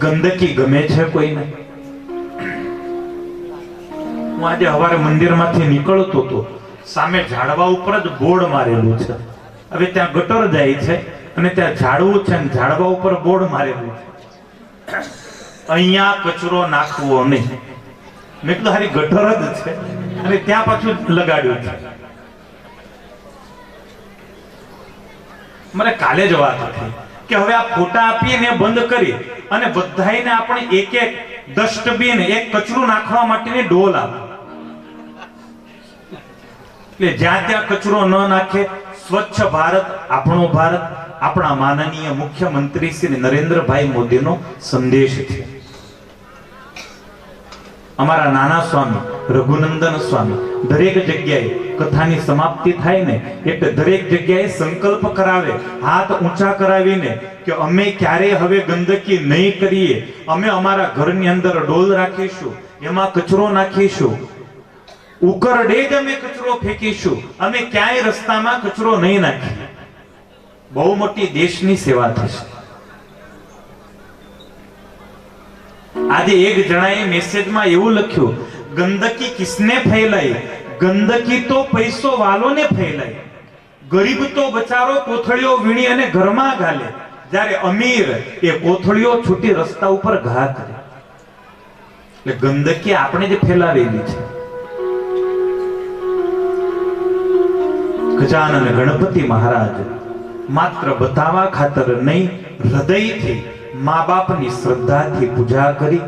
ગંદકી ગમે છે કોઈને? હું આજે હવારે મંદિરમાંથી નીકળતો તો સામે ઝાડવા ઉપર જ બોર્ડ મારેલું છે. હવે ત્યાં ગટર જાય છે અને ત્યાં ઝાડવું છે ઝાડવા ઉપર બોર્ડ મારેલું છે. અહીંયા કચરો નાખવો નહીં. મેં કીધું, હારી ગટર જ છે. અને ત્યાં પાછું લગાડ્યું છે. મને કાલે જ વાત હતી. કે હવે આ ફોટા આપીને બંધ કરી અને બધાને આપણે એક એક ડસ્ટબિન એક કચરું નાખવા માટેની ડોલ આપો. એટલે જ્યાં ત્યાં કચરો ન નાખે, સ્વચ્છ ભારત, આપણો ભારત, આપણા માનનીય મુખ્યમંત્રી શ્રી નરેન્દ્રભાઈ મોદીનો સંદેશ છે. અમારા નાના સ્વામી, રઘુનંદન સ્વામી, દરેક જગ્યાએ કથાની સમાપ્તિ થાય ને એટલે દરેક જગ્યાએ સંકલ્પ કરાવે, હાથ ઊંચા કરાવીને કે અમે ક્યારે હવે ગંદકી નહીં કરીએ, અમે અમારા ઘરની અંદર ડોલ રાખીશું, એમાં કચરો નાખીશું, ઉકરડે જ અમે કચરો ફેંકીશું, અમે ક્યાંય રસ્તામાં કચરો નહીં નાખીએ. બહુ મોટી દેશની સેવા થશે. આજે એક જણાએ મેસેજમાં એવું લખ્યું, ગંદકી કિસને ફેલાઈ ગંદકી તો પૈસો વાલોને ફેલાઈ ગરીબ તો બચારો કોથળીઓ વીણી અને ઘરમાં ગાલે. જ્યારે અમીર એ કોથળીઓ છૂટી રસ્તા ઉપર ઘા કરે. એટલે ગંદકી આપણે જ ફેલાવેલી છે. ગજાનન ગણપતિ મહારાજ, માત્ર બતાવા ખાતર નહીં, હૃદયથી મા બાપની શ્રદ્ધાથી પૂજા કરી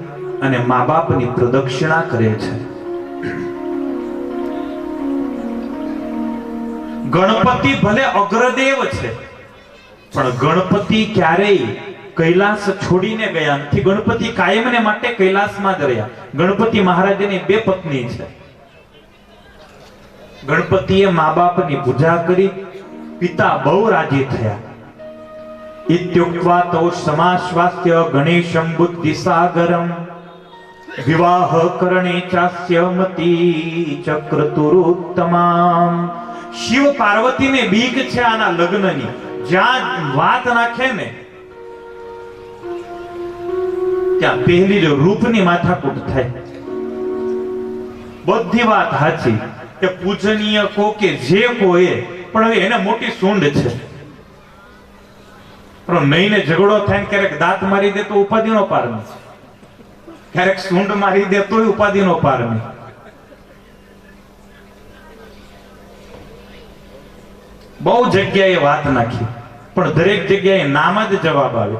અને મા બાપની પ્રદક્ષિણા કરે છે. ગણપતિ ભલે અગ્રદેવ છે, પણ ગણપતિ ક્યારેય કૈલાસ છોડીને ગયા નથી. ગણપતિ કાયમને માટે કૈલાસમાં જ રહ્યા. ગણપતિ મહારાજની બે પત્ની છે. ગણપતિએ મા બાપની પૂજા કરી, પિતા બહુ રાજી થયા. ઇત્યુક્ત્વા તૌ સમાશ્વાસ્ય ગણેશમ બુદ્ધિસાગરમ વિવાહ કરણે ચાસ્ય મતી ચક્રતુરુત્તમામ શિવ પાર્વતીને બીક છે આના લગ્નની જ્યાં વાત નાખે ને ત્યાં પહેલી જ રૂપની માથાકૂટ થાય બધી વાત સાચી કે પૂજનીય કો કે જે કોઈ એ પણ હવે એને મોટી સૂંઢ છે પણ મહિને ઝઘડો થાય ક્યારેક દાંત મારી દે તો ઉપાધિનો પાર નહીં ક્યારેક સૂંઢ મારી દે તોય ઉપાધિનો પાર બહુ જગ્યાએ વાત નાખી, પણ દરેક જગ્યાએ નામ જ જવાબ આવે.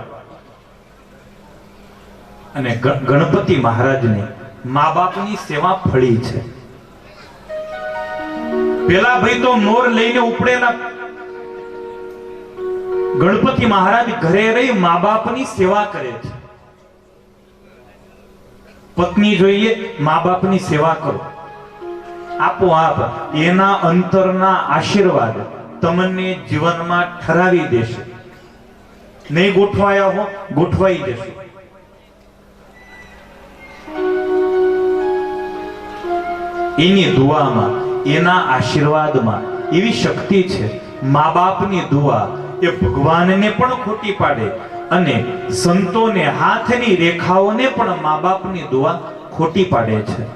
અને ગણપતિ મહારાજને મા બાપની સેવા ફળી છે. પેલા ભાઈ તો મોર લઈને ઉપડેલા ગણપતિ મહારાજ ઘરે રહી મા બાપની સેવા કરે છે. પત્ની જોઈએ મા બાપની સેવા કરો. આપોઆપ એના અંતરના આશીર્વાદ તમને જીવનમાં ઠરાવી દેશે. નહીં ગોઠવાયા હો, ગોઠવાઈ જશે. એની દુઆમાં, એના આશીર્વાદમાં એવી શક્તિ છે મા બાપની દુઆ એ ભગવાનને પણ ખોટી પાડે અને સંતોને હાથની રેખાઓને પણ મા બાપની દુઆ ખોટી પાડે છે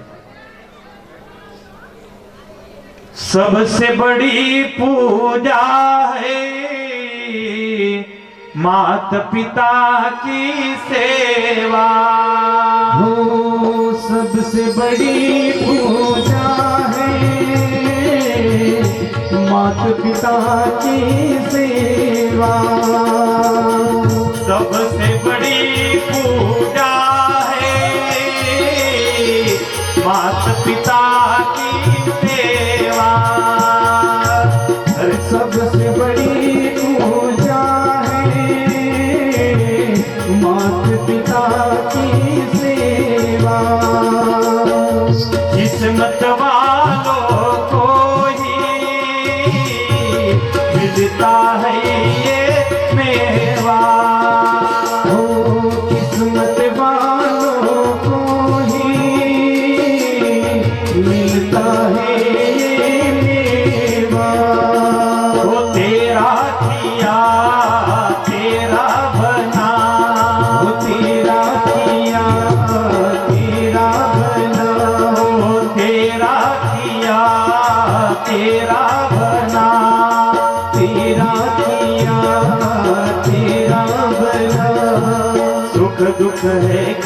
सबसे बड़ी पूजा है मात पिता की सेवा हो सबसे बड़ी पूजा है मात पिता की सेवा सबसे बड़ी पूजा है मात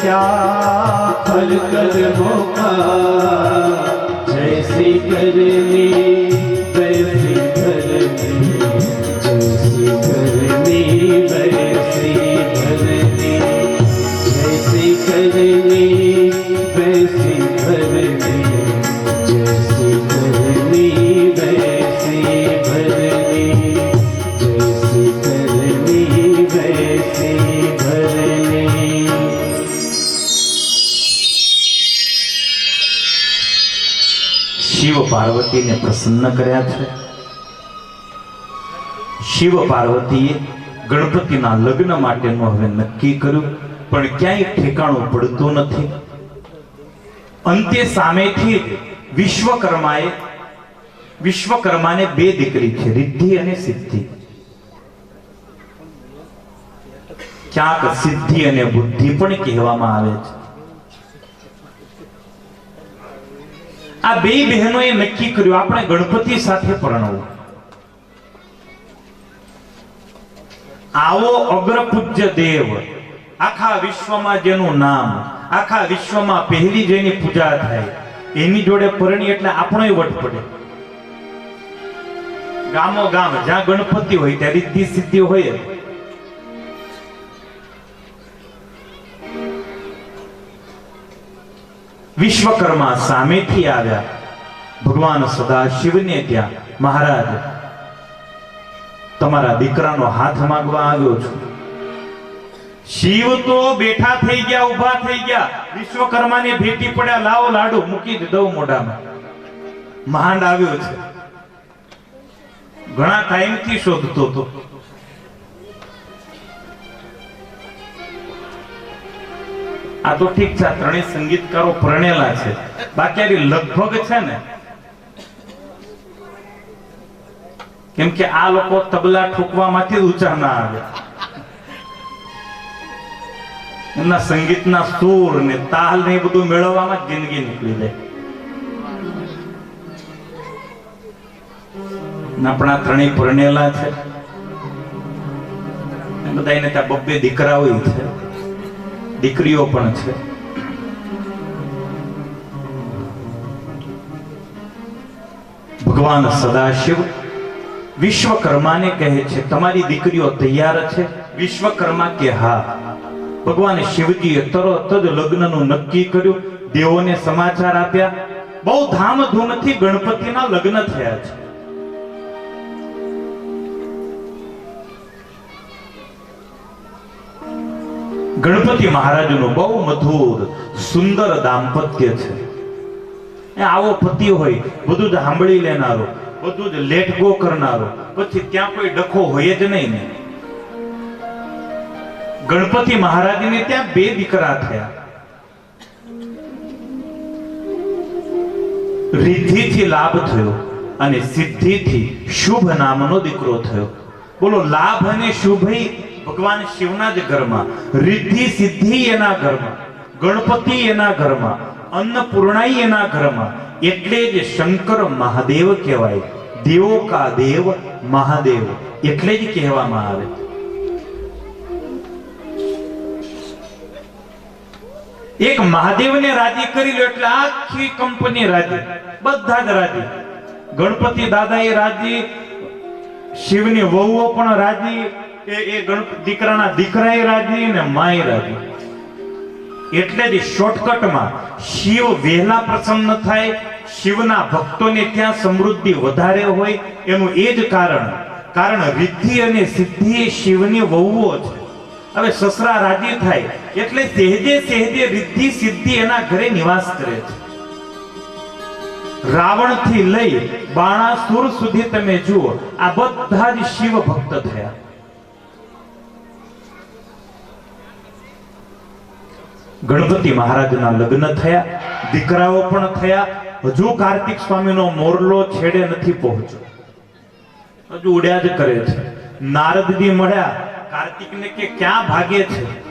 है क्या फल कर्मों का जैसी करनी પાર્વતીને પ્રસન્ન કર્યા છે. શિવ પાર્વતીએ ગણપતિના લગ્ન માટેનું હવે નક્કી કર્યું, પણ ક્યાંય ઠેકાણું પડતું નથી. અંતે સામેથી વિશ્વકર્માએ, વિશ્વકર્માને બે દીકરી છે, રિદ્ધિ અને સિદ્ધિ. ક્યાંક સિદ્ધિ અને બુદ્ધિ પણ કહેવામાં આવે છે. આ બે બહેનોએ નક્કી કર્યું, આપણે ગણપતિ સાથે પરણવું. આવો અગ્રપૂજ્ય દેવ, આખા વિશ્વમાં જેનું નામ, આખા વિશ્વમાં પહેલી જેની પૂજા થાય, એની જોડે પરણી એટલે આપણો વટ પડે. ગામો ગામ, જ્યાં ગણપતિ હોય, ત્યાં રીતિ સિદ્ધિ હોય વિશ્વકર્મા સામેથી આવ્યા. ભગવાન સદાશિવને ત્યાં, મહારાજ, તમારા દીકરાનો હાથ માંગવા આવ્યો છું. શિવ તો બેઠા થઈ ગયા ઊભા થઈ ગયા. વિશ્વકર્માને ભેટી પડ્યા, લાવો લાડુ, મૂકી દઉં મોઢામાં. માંડ આવ્યો છે. ઘણા ટાઈમથી શોધતો હતો. આ તો ઠીક છે ત્રણેય સંગીતકારો પરણેલા છે. બાકી લગભગ છે ને, કેમ કે આ લોકો તબલા ઠોકવામાંથી ઊંચા ના આવે. એમના સંગીતના સૂર ને તાલ ને બધું મેળવવામાં જિંદગી નીકળી જાય. આપણા ત્રણેય પરણેલા છે. બધા એને ત્યાં બબ્બે દીકરાઓ છે. દીકરીઓ પણ છે. ભગવાન સદાશિવ વિશ્વકર્માને કહે છે, તમારી દીકરીઓ તૈયાર છે? વિશ્વકર્મા કે હા? ભગવાન શિવજીએ તરત જ લગ્નનું નક્કી કર્યું. દેવોને સમાચાર આપ્યા. બહુ ધામધૂમથી ગણપતિના લગ્ન થયા છે. ગણપતિ મહારાજનું બહુ મધુર, સુંદર દાંપત્ય છે. એ આવો પતિ હોય, બધું જ સાંભળી લેનારો, બધું જ લેટ ગો કરનારો, પછી ત્યાં કોઈ ડખો હોય જ નહીં ને. ગણપતિ મહારાજને ત્યાં બે દીકરા થયા. રિદ્ધિથી લાભ થયો અને સિદ્ધિથી શુભ નામનો દીકરો થયો. બોલો, લાભ અને શુભ ભગવાન શિવના જ ઘરમાં, રિદ્ધિ સિદ્ધિ એના ઘરમાં, ગણપતિ એના ઘરમાં, અન્નપૂર્ણાઈ એના ઘરમાં, એટલે જ શંકર મહાદેવ કહેવાય. દેવો કા દેવ મહાદેવ, એટલે જ કહેવામાં આવે. એક મહાદેવને રાજી કરી લો એટલે આખી કંપની રાજી, બધા જ રાજી. ગણપતિ દાદા એ રાજી, શિવની વહુઓ પણ રાજી એ એ દીકરાના દીકરાએ રાજી ને માએ રાજી એટલે જ શોર્ટકટમાં શિવ વહેલા પ્રસન્ન થાય, શિવના ભક્તોને ત્યાં સમૃદ્ધિ વધારે હોય, એનું એ જ કારણ. કારણ રિદ્ધિ અને સિદ્ધિ એ શિવની વહુઓ છે હવે સસરા રાજી થાય, એટલે સહેજે સહેજે રિદ્ધિ, સિદ્ધિ એના ઘરે નિવાસ કરે છે. રાવણથી લઈ બાણાસુર સુધી તમે જુઓ, આ બધા જ શિવ ભક્ત થયા. ગણપતિ મહારાજના લગ્ન થયા, દીકરાઓ પણ થયા. હજુ કાર્તિક સ્વામીનો મોરલો છેડે નથી પહોંચ્યો. હજુ ઉડ્યા જ કરે છે. નારદજી મળ્યા. કાર્તિકને કે, ક્યાં ભાગે છે?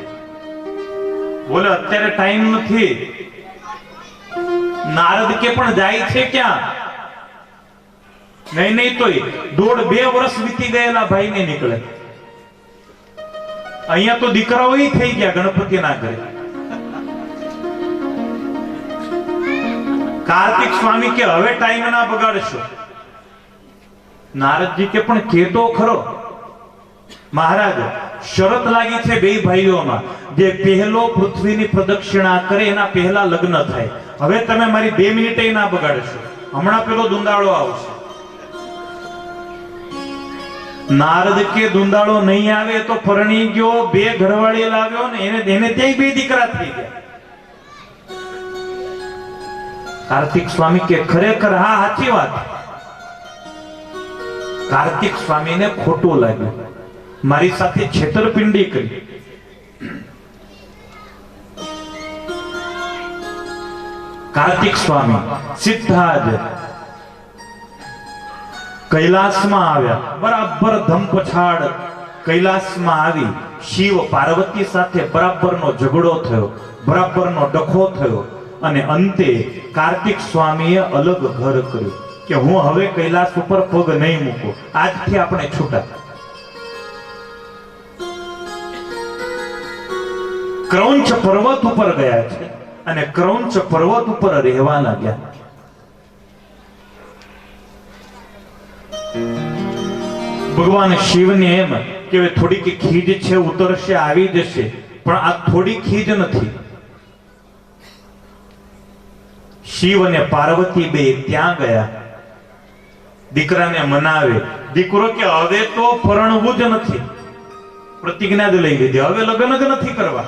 બોલે, અત્યારે ટાઈમ નથી. નારદ કે, પણ જાય છે ક્યાં? નહીં નહીં તોય. દોઢ બે વર્ષ વીતી ગયેલા ભાઈ ને નીકળે. અહીંયા તો દીકરાઓ થઈ ગયા ગણપતિના ઘરે. કાર્તિક સ્વામી કે હવે ટાઈમ ના બગાડશો? નારદજી કે, પણ કેતો ખરો. મહારાજ, શરત લાગી છે બે ભાઈઓમાં, જે પહેલો પૃથ્વીની પ્રદક્ષિણા કરે, એના પહેલા લગ્ન થાય. હવે તમે મારી બે મિનિટે ના બગાડશો. હમણાં પેલો દુંદાળો આવશે. નારદ કે, દુંદાળો નહીં આવે તો પરણી ગયો, બે ઘરવાળી લાવ્યો ને, એને એને ત્યાં બે દીકરા થઈ ગયા. કાર્તિક સ્વામી કે ખરેખર હા સાચી વાત. કાર્તિક સ્વામીને ખોટું લાગ્યું. મારી સાથે છેતરપિંડી કરી. કાર્તિક સ્વામી સીધા જ કૈલાસમાં આવ્યા. બરાબર ધમપછાડ કૈલાસમાં આવી. શિવ પાર્વતી સાથે બરાબરનો ઝઘડો થયો. બરાબરનો ડખો થયો. અને અંતે કાર્તિક સ્વામીએ અલગ ઘર કર્યું કે હું હવે કૈલાસ ઉપર પગ નહીં મૂકું. આજથી આપણે છૂટા. ક્રૌંચ પર્વત ઉપર ગયા છે અને ક્રૌંચ પર્વત ઉપર રહેવા લાગ્યા ભગવાન શિવને એમ કે થોડીક ખીજ છે, ઉતરશે, આવી જશે. પણ આ થોડી ખીજ નથી. શિવ અને પાર્વતી બે ત્યાં ગયા. દીકરાને મનાવે, દીકરો કે હવે તો પરણવું જ નથી. પ્રતિજ્ઞા જ લઈ લીધી, હવે લગ્ન જ નથી કરવા.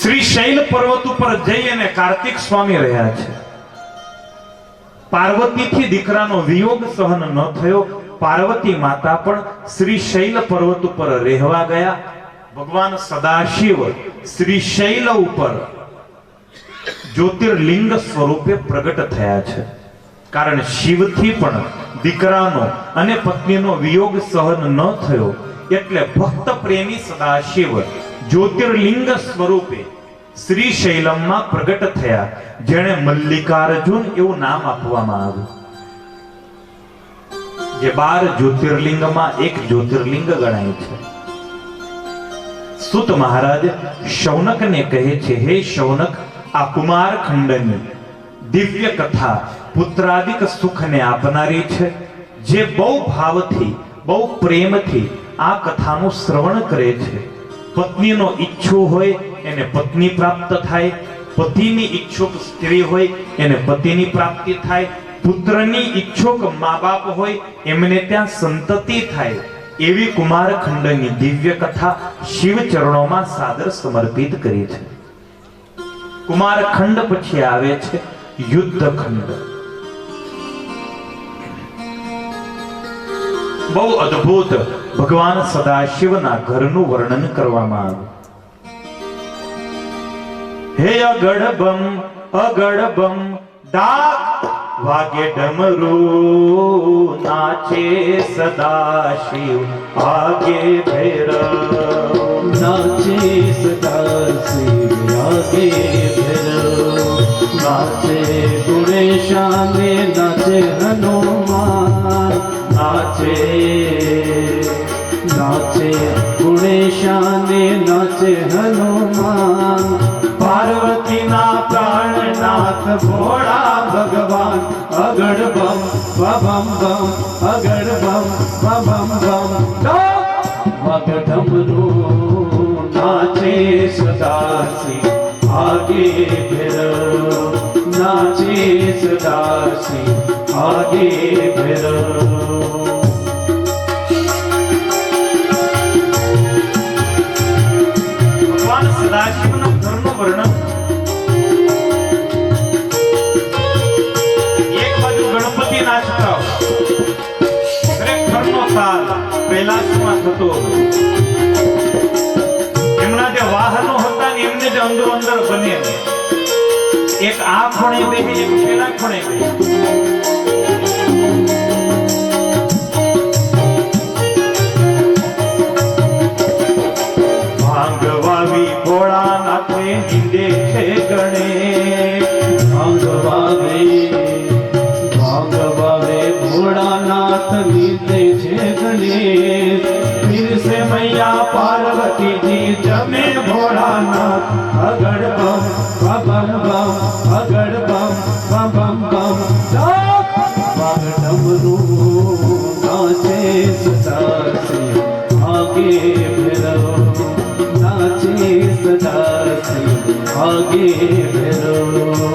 શ્રી શૈલ પર્વત ઉપર જઈ અને કાર્તિક સ્વામી રહ્યા છે. પાર્વતીથી દીકરાનો વિયોગ સહન ન થયો, પાર્વતી માતા પણ શ્રી શૈલ પર્વત ઉપર રહેવા ગયા. ભગવાન સદાશિવ શ્રી શૈલ ઉપર જ્યોતિર્લિંગ સ્વરૂપે પ્રગટ થયા છે. કારણ શિવથી પણ દીકરાનો અને પત્નીનો વિયોગ સહન ન થયો, એટલે ભક્ત પ્રેમી સદાશિવ જ્યોતિર્લિંગ સ્વરૂપે શ્રી શૈલમમાં પ્રગટ થયા. જેણે મલ્લિકાર્જુન એવું નામ આપવામાં આવ્યું. જે બાર જ્યોતિર્લિંગમાં એક જ્યોતિર્લિંગ ગણાય છે. સુત મહારાજ, શૌનકને કહે છે, હે શૌનક, આ કુમાર ખંડની દિવ્ય કથા પુત્રાદિક સુખને આપનારી છે, જે બહુ ભાવથી, બહુ પ્રેમથી આ કથાનું શ્રવણ કરે છે. પત્નીનો ઈચ્છો હોય, એને પત્ની પ્રાપ્ત થાય. પતિની ઈચ્છુક સ્ત્રી હોય, એને પતિની પ્રાપ્તિ થાય. પુત્રની ઈચ્છુક મા બાપ હોય, એમને ત્યાં સંતતિ થાય. એવી કુમારખંડની દિવ્ય કથા શિવ ચરણોમાં સાદર સમર્પિત કરી છે. કુમારખંડ પછી આવે છે યુદ્ધખંડ બહુ અદ્ભુત. ભગવાન સદાશિવના ઘરનું વર્ણન કરવામાં આવ્યું. હે અગડબમ અગડબમ, ડાક વાગે ડમરૂ નાચે સદાશિવ આગે ભૈરવ. નાચે સદાશિવ આગે ભૈરવ. નાચે ગુણેશાને નાચે હનુમાન. નાચે નાચે ગુણેશાને નાચે હનુમાન. પાર્વતીના પ્રાણ ભગવાન, ભોળા ભગવાન અગડ બમ પભમ બમ અગડ બમ પભમ બમ મગઢમ રો નાચે સદાશી, આગે ભેર. નાચે સદાશી, આગે ભેર. એક આ ખૂણે સદાશિવ આગે ભેરો નાચે સદાશિવ આગે ભેરો